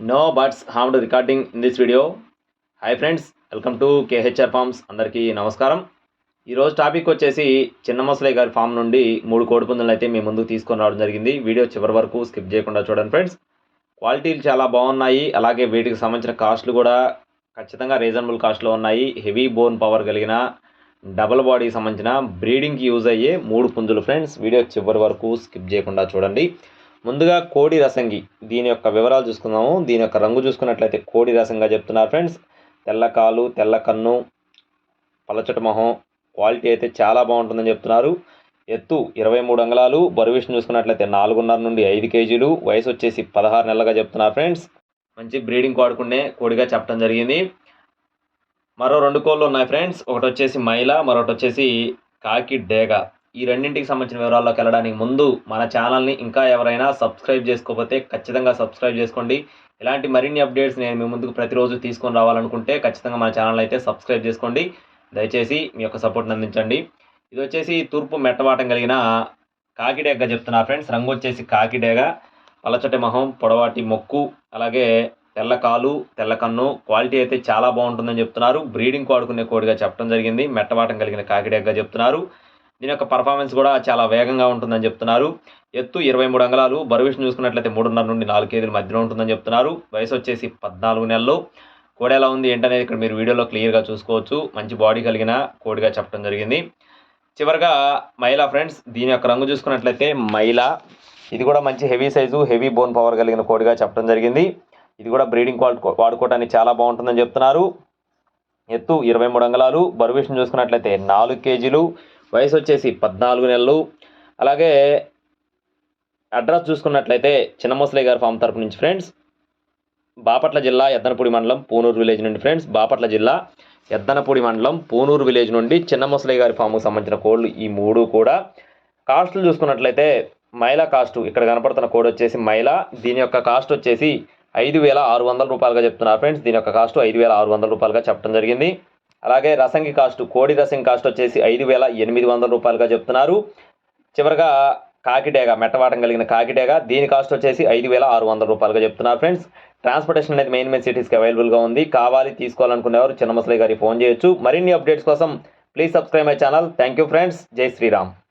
No birds harmed recording in this video hi friends welcome to KHR farms అందరికీ నమస్కారం. ఈరోజు topic వచ్చేసి చిన్న గారి ఫామ్ నుండి మూడు కోడి పుంజులను అయితే మేము ముందుకు తీసుకొని రావడం జరిగింది. వీడియో చివరి వరకు స్కిప్ చేయకుండా చూడండి ఫ్రెండ్స్ క్వాలిటీలు చాలా బాగున్నాయి. అలాగే వీటికి సంబంధించిన కాస్ట్లు కూడా ఖచ్చితంగా రీజనబుల్ కాస్ట్లో ఉన్నాయి. హెవీ బోన్ పవర్ కలిగిన డబల్ బాడీకి సంబంధించిన బ్రీడింగ్కి యూజ్ అయ్యే మూడు పుంజులు ఫ్రెండ్స్ వీడియో చివరి వరకు స్కిప్ చేయకుండా చూడండి. ముందుగా కోడి రసంగి. దీని యొక్క వివరాలు చూసుకుందాము. దీని యొక్క రంగు చూసుకున్నట్లయితే కోడి రసంగా చెప్తున్నారు ఫ్రెండ్స్. తెల్ల కాలు తెల్ల కన్ను పలచట మొహం క్వాలిటీ అయితే చాలా బాగుంటుందని చెప్తున్నారు. ఎత్తు ఇరవై మూడు అంగళాలు. బరువిషన్ చూసుకున్నట్లయితే నాలుగున్నర నుండి ఐదు కేజీలు. వయసు వచ్చేసి పదహారు నెలలుగా చెప్తున్నారు ఫ్రెండ్స్. మంచి బ్రీడింగ్ వాడుకునే కోడిగా చెప్పడం జరిగింది. మరో రెండు కోళ్ళు ఉన్నాయి ఫ్రెండ్స్. ఒకటి వచ్చేసి మైల మరొకటి వచ్చేసి కాకి డేగ. ఈ రెండింటికి సంబంధించిన వివరాల్లోకి వెళ్ళడానికి ముందు మన ఛానల్ని ఇంకా ఎవరైనా సబ్స్క్రైబ్ చేసుకోకపోతే ఖచ్చితంగా సబ్స్క్రైబ్ చేసుకోండి. ఇలాంటి మరిన్ని అప్డేట్స్ నేను మీ ముందుకు ప్రతిరోజు తీసుకొని రావాలనుకుంటే ఖచ్చితంగా మన ఛానల్ అయితే సబ్స్క్రైబ్ చేసుకోండి. దయచేసి మీ యొక్క సపోర్ట్ని అందించండి. ఇది వచ్చేసి తూర్పు మెట్టవాటం కలిగిన కాకిడేగ చెప్తున్నా ఫ్రెండ్స్. రంగు వచ్చేసి కాకిడేగ పలచటి మొహం పొడవాటి మొక్కు అలాగే తెల్ల కాలు తెల్ల కన్ను. క్వాలిటీ అయితే చాలా బాగుంటుందని చెప్తున్నారు. బ్రీడింగ్ వాడుకునే కోడిగా చెప్పడం జరిగింది. మెట్టవాటం కలిగిన కాకిడేగగా చెప్తున్నారు. దీని యొక్క పర్ఫార్మెన్స్ కూడా చాలా వేగంగా ఉంటుందని చెప్తున్నారు. ఎత్తు ఇరవై మూడు అంగళాలు బరువిషన్ చూసుకున్నట్లయితే మూడున్నర నుండి నాలుగు కేజీల మధ్యలో ఉంటుందని చెప్తున్నారు. వయసు వచ్చేసి పద్నాలుగు నెలలు. కోడి ఎలా ఉంది ఏంటనేది ఇక్కడ మీరు వీడియోలో క్లియర్గా చూసుకోవచ్చు. మంచి బాడీ కలిగిన కోడిగా చెప్పడం జరిగింది. చివరిగా మైలా ఫ్రెండ్స్ దీని యొక్క రంగు చూసుకున్నట్లయితే మైలా ఇది కూడా మంచి heavy size heavy bone power కలిగిన కోడిగా చెప్పడం జరిగింది. ఇది కూడా బ్రీడింగ్ క్వాలిటీ వాడుకోవడానికి చాలా బాగుంటుందని చెప్తున్నారు. ఎత్తు ఇరవై మూడు అంగళాలు బరువు విషయం చూసుకున్నట్లయితే నాలుగు కేజీలు. వయసు వచ్చేసి పద్నాలుగు నెలలు. అలాగే అడ్రస్ చూసుకున్నట్లయితే చిన్నమోసలయ్య గారి ఫామ్ తరపు నుంచి ఫ్రెండ్స్ బాపట్ల జిల్లా ఎద్దనపూడి మండలం పూనూరు విలేజ్ నుండి ఫ్రెండ్స్ బాపట్ల జిల్లా ఎద్దనపూడి మండలం పూనూరు విలేజ్ నుండి చిన్నమొసలయ్య గారి ఫామ్కు సంబంధించిన కోళ్ళు ఈ మూడు కూడా. కాస్టులు చూసుకున్నట్లయితే మైలా కాస్ట్ ఇక్కడ కనపడుతున్న కోడ్ వచ్చేసి మైలా. దీని యొక్క కాస్ట్ వచ్చేసి ఐదు వేల ఆరు వందల రూపాయలుగా చెప్తున్నారు ఫ్రెండ్స్. దీని యొక్క కాస్ట్ ఐదు వేల ఆరు వందల రూపాయలుగా చెప్పడం జరిగింది. అలాగే రసంగి కాస్ట్ కోడి రసం కాస్ట్ వచ్చేసి ఐదు వేల ఎనిమిది వందల రూపాయలుగా చెప్తున్నారు. చివరిగా కాకిడేగ మెట్టవాటం కలిగిన కాకిడేగ దీని కాస్ట్ వచ్చేసి ఐదు వేల ఆరు వందల రూపాయలుగా చెప్తున్నారు ఫ్రెండ్స్. ట్రాన్స్పోర్టేషన్ అనేది మెయిన్ మెయిన్ సిటీస్కి అవైలబుల్గా ఉంది. కావాలి తీసుకోవాలనుకునేవారు చిన్న ముసలి గారికి ఫోన్ చేయొచ్చు. మరిన్ని అప్డేట్స్ కోసం please subscribe my channel. Thank you friends. జై శ్రీరామ్.